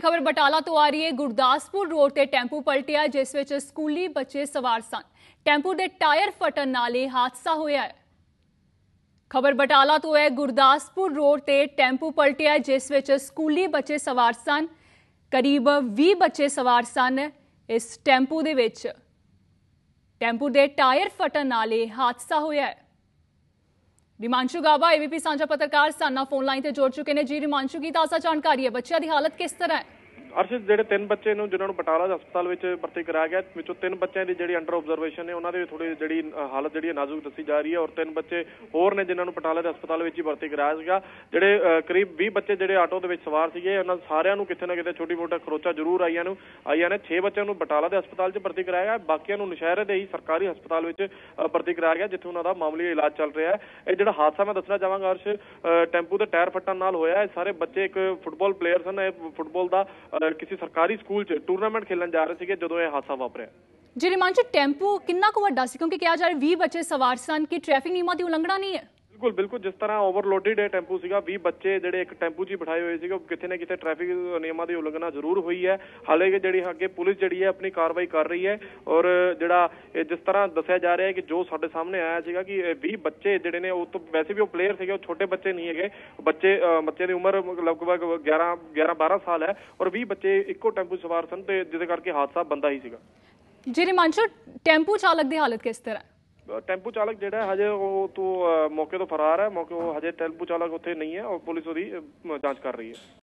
ਖਬਰ ਬਟਾਲਾ ਤੋਂ ਆ ਰਹੀ ਹੈ। ਗੁਰਦਾਸਪੁਰ ਰੋਡ ਤੇ ਟੈਂਪੂ ਪਲਟਿਆ, ਜਿਸ ਵਿੱਚ ਸਕੂਲੀ ਬੱਚੇ ਸਵਾਰ ਸਨ। ਟੈਂਪੂ ਦੇ ਟਾਇਰ ਫਟਣ ਨਾਲ ਇਹ ਹਾਦਸਾ ਹੋਇਆ ਹੈ। ਖਬਰ ਬਟਾਲਾ ਤੋਂ ਹੈ, ਗੁਰਦਾਸਪੁਰ ਰੋਡ ਤੇ ਟੈਂਪੂ ਪਲਟਿਆ, ਜਿਸ ਵਿੱਚ ਸਕੂਲੀ ਬੱਚੇ ਸਵਾਰ ਸਨ। ਕਰੀਬ 20 ਬੱਚੇ ਸਵਾਰ ਸਨ ਇਸ ਟੈਂਪੂ ਦੇ ਵਿੱਚ। ਟੈਂਪੂ ਦੇ ਟਾਇਰ ਫਟਣ ਨਾਲ ਇਹ ਹਾਦਸਾ ਹੋਇਆ ਹੈ। ਰਿਮਾਂਸ਼ੂ ਗਾਬਾ ਏਬੀਪੀ ਸਾਂਝਾ ਪੱਤਰਕਾਰ ਸਾਨਾ ਫੋਨ ਲਾਈਨ ਤੇ ਜੁੜ ਚੁੱਕੇ ਨੇ। ਜੀ, ਰਿਮਾਂਸ਼ੂ ਕੀ ਤਾਜ਼ਾ ਜਾਣਕਾਰੀ ਹੈ? ਬੱਚਿਆਂ ਦੀ ਹਾਲਤ ਕਿਸ ਤਰ੍ਹਾਂ ਹੈ? ਅਰਸ਼ਦ ਜਿਹੜੇ ਤਿੰਨ ਬੱਚੇ ਨੂੰ, ਜਿਨ੍ਹਾਂ ਨੂੰ ਬਟਾਲਾ ਦੇ ਹਸਪਤਾਲ ਵਿੱਚ ਭਰਤੀ ਕਰਾਇਆ ਗਿਆ, ਵਿੱਚੋਂ ਤਿੰਨ ਬੱਚਿਆਂ ਦੀ ਜਿਹੜੀ ਅੰਡਰ ਆਬਜ਼ਰਵੇਸ਼ਨ ਨੇ, ਉਹਨਾਂ ਦੇ ਥੋੜੀ ਜਿਹੜੀ ਹਾਲਤ ਜਿਹੜੀ ਹੈ ਨਾਜ਼ੁਕ ਦੱਸੀ ਜਾ ਰਹੀ ਹੈ ਔਰ ਤਿੰਨ ਬੱਚੇ ਹੋਰ ਨੇ ਜਿਨ੍ਹਾਂ ਨੂੰ ਬਟਾਲਾ ਦੇ ਹਸਪਤਾਲ ਵਿੱਚ ਹੀ ਭਰਤੀ ਕਰਾਇਆ ਸੀਗਾ। ਜਿਹੜੇ ਕਰੀਬ 20 ਬੱਚੇ ਜਿਹੜੇ ਆਟੋ ਦੇ ਵਿੱਚ ਸਵਾਰ ਸੀਗੇ, ਉਹਨਾਂ ਸਾਰਿਆਂ ਨੂੰ ਕਿਤੇ ਨਾ ਕਿਤੇ ਛੋਟੀ ਮੋਟਾ ਖਰੋਚਾ ਜ਼ਰੂਰ ਆਈਆਂ ਨੂੰ, ਆਈਆਂ ਨੇ। 6 ਬੱਚਿਆਂ ਨੂੰ ਬਟਾਲਾ ਦੇ ਹਸਪਤਾਲ 'ਚ ਭਰਤੀ ਕਰਾਇਆ ਗਿਆ, ਬਾਕੀਆਂ ਨੂੰ ਨਸ਼ਹਿਰੇ ਦੇ ਹੀ ਸਰਕਾਰੀ ਹਸਪਤਾਲ ਵਿੱਚ ਭਰਤੀ ਕਰਾਇਆ ਗਿਆ, ਜਿੱਥੇ ਉਹਨਾਂ ਦਾ ਮਾਮੂਲੀ ਇਲਾਜ ਚੱਲ ਰਿਹਾ ਹੈ। ਇਹ ਜਿਹੜਾ ਹਾਦਸਾ ਮੈਂ ਦੱਸਣਾ ਚਾਹਾਂਗਾ ਅਰਸ਼ ਟੈਂਪੂ ਦੇ ਟਾਇਰ ਫਟਣ ਨਾਲ ਹੋਇਆ ਇਹ ਸਾਰੇ ਬੱਚੇ ਇੱਕ ਫੁੱਟਬਾਲ ਪਲੇਅਰ ਸਨ ਇਹ ਫੁੱਟਬਾਲ ਦਾ ਕਿਸੇ ਸਰਕਾਰੀ ਸਕੂਲ 'ਚ ਟੂਰਨਾਮੈਂਟ ਖੇਲਣ ਜਾ ਰਹੇ ਸੀਗੇ ਜਦੋਂ ਇਹ ਹਾਦਸਾ ਵਾਪਰਿਆ। ਜੀ ਰਿਮਾਂਸ਼ੂ ਟੈਂਪੂ ਕਿੰਨਾ ਕੁ ਵੱਡਾ ਸੀ? ਕਿਉਂਕਿ ਕਿਹਾ ਜਾ ਰਿਹਾ 20 ਬੱਚੇ ਸਵਾਰ ਸਨ, ਕਿ ਟ੍ਰੈਫਿਕ ਨਿਯਮਾਂ ਦੀ ਉਲੰਘਣਾ ਨਹੀਂ ਹੈ? ਬਿਲਕੁਲ ਬਿਲਕੁਲ ਜਿਸ ਤਰ੍ਹਾਂ ਓਵਰਲੋਡਡ ਇਹ ਟੈਂਪੂ ਸੀਗਾ 20 ਬੱਚੇ ਜਿਹੜੇ ਇੱਕ ਟੈਂਪੂ 'ਚ ਬਿਠਾਏ ਹੋਏ ਸੀਗੇ ਕਿਤੇ ਨਾ ਕਿਤੇ ਟ੍ਰੈਫਿਕ ਨਿਯਮਾਂ ਦੀ ਉਲੰਘਣਾ ਜ਼ਰੂਰ ਹੋਈ ਹੈ। ਹਾਲੇ ਜਿਹੜੀ ਅੱਗੇ ਪੁਲਿਸ ਜਿਹੜੀ ਹੈ ਆਪਣੀ ਕਾਰਵਾਈ ਕਰ ਰਹੀ ਹੈ ਔਰ ਜਿਹੜਾ ਜਿਸ ਤਰ੍ਹਾਂ ਦੱਸਿਆ ਜਾ ਰਿਹਾ ਹੈ ਕਿ ਜੋ ਸਾਡੇ ਸਾਹਮਣੇ ਆਇਆ ਸੀਗਾ ਕਿ 20 ਬੱਚੇ ਜਿਹੜੇ ਨੇ ਉਹ ਤੋਂ ਵੈਸੇ ਵੀ ਉਹ ਪਲੇਅਰ ਸੀਗੇ ਉਹ ਛੋਟੇ ਬੱਚੇ ਨਹੀਂ ਹੈਗੇ। ਬੱਚੇ ਅ, ਬੱਚੇ ਦੀ ਉਮਰ ਲਗਭਗ 11 11 12 ਸਾਲ ਹੈ ਔਰ 20 ਬੱਚੇ ਇੱਕੋ ਟੈਂਪੂ ਸਵਾਰ ਸਨ ਤੇ ਜਿਹਦੇ ਕਰਕੇ ਹਾਦਸਾ ਬੰਦਾ ਹੀ ਸੀਗਾ। ਜੀ ਰਿਮਾਂਸ਼ੂ ਟੈਂਪੂ ਚਾਲਕ ਦੀ ਹਾਲਤ ਕਿਸ ਤਰ੍ਹਾਂ ਟੈਂਪੂ ਚਾਲਕ ਜਿਹੜਾ ਹਜੇ ਉਹ ਤੋਂ ਮੌਕੇ ਤੋਂ ਫਰਾਰ ਹੈ। ਮੌਕੇ ਉਹ ਹਜੇ ਟੈਂਪੂ ਚਾਲਕ ਉੱਥੇ ਨਹੀਂ ਹੈ। ਔਰ ਪੁਲਿਸ ਉਹਦੀ ਜਾਂਚ ਕਰ ਰਹੀ ਹੈ।